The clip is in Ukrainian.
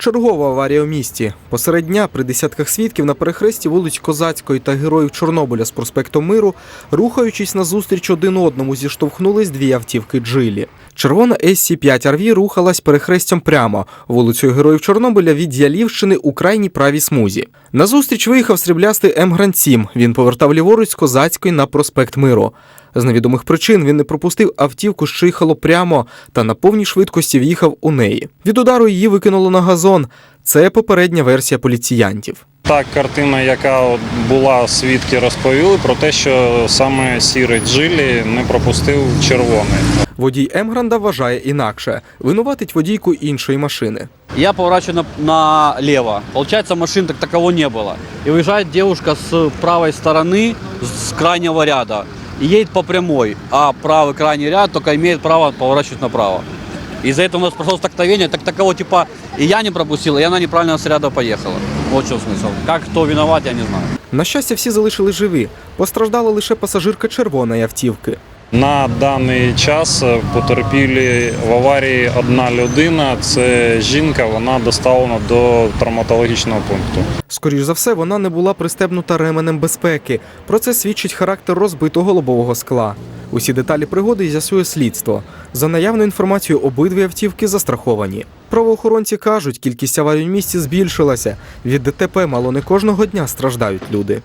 Чергова аварія у місті. Посеред дня при десятках свідків на перехресті вулиць Козацької та Героїв Чорнобиля з проспектом Миру, рухаючись назустріч один одному, зіштовхнулись дві автівки джилі. Червона SC-5 RV рухалась перехрестям прямо вулицею Героїв Чорнобиля від Ялівщини у крайній правій смузі. Назустріч виїхав сріблястий М Гранд 7 Він повертав ліворуч з Козацької на проспект Миру. З невідомих причин він не пропустив автівку, що їхало прямо, та на повній швидкості в'їхав у неї. Від удару її викинуло на газон. Це попередня версія поліціянтів. Та картина, яка от була, свідки розповіли про те, що саме сірий джилі не пропустив червоний. Водій Емгранда вважає інакше. Винуватить водійку іншої машини. Я поворачиваю на- налево. Получается, машин так такового не было. И выезжает девушка с правой стороны, с крайнего ряда, и едет по прямой, а правый крайний ряд только имеет право поворачивать направо. Из-за этого у нас прошло столкновение, так такового типа и я не пропустил, и она неправильно с ряда поехала. Вот в чем смысл. Как кто виноват, я не знаю. На щастя, всі залишили живі. Постраждала лише пасажирка червоної автівки. На даний час е, потерпілі в аварії одна людина. Це жінка. Вона доставлена до травматологічного пункту. Скоріш за все, вона не була пристебнута ременем безпеки. Про це свідчить характер розбитого лобового скла. Усі деталі пригоди з'ясує слідство. За наявною інформацією, обидві автівки застраховані. Правоохоронці кажуть, кількість аварій в місті збільшилася. Від ДТП мало не кожного дня страждають люди.